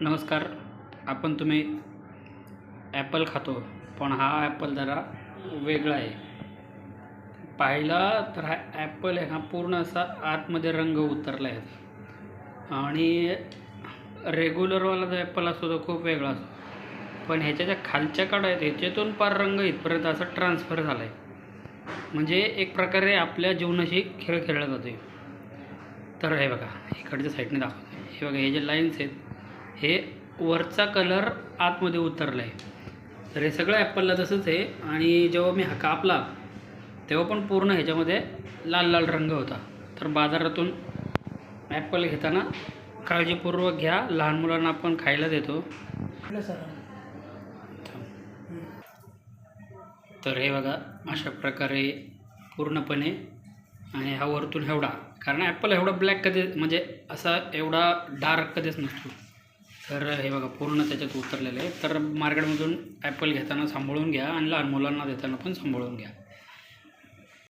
नमस्कार आपण तुम्ही ॲपल खातो पण हा ॲपल जरा वेगळा आहे. पाहिला तर हा ॲपल आहे हा पूर्ण असा आतमध्ये रंग उतरला आहे आणि रेग्युलरवाला जो ॲपल असतो तो खूप वेगळा असतो. पण ह्याच्या ज्या खालच्या काड्या आहेत ह्याच्यातून पार रंग इथपर्यंत असा ट्रान्सफर झाला आहे म्हणजे एक प्रकारे आपल्या जीवनाशी खेळ खेळला जातो तर हे बघा इकडच्या साईडने दाखवतो हे बघा हे जे लाईन्स आहेत हे वरचा कलर आतमध्ये उतरला आहे तर हे सगळं ॲपलला तसंच आहे. आणि जेव्हा मी हा कापला तेव्हा पण पूर्ण ह्याच्यामध्ये लाल लाल रंग होता. तर बाजारातून ॲपल घेताना काळजीपूर्वक घ्या. लहान मुलांना आपण खायला देतो. तर हे बघा अशा प्रकारे पूर्णपणे आणि हा वरतून एवढा. कारण ॲपल एवढा ब्लॅक कधी म्हणजे असा एवढा डार्क कधीच नसतो. तर हे बघा पूर्ण त्याच्यात उतरलेलं आहे तर मार्केटमधून ॲपल घेताना सांभाळून घ्या आणि लहान मुलांना देताना पण सांभाळून घ्या.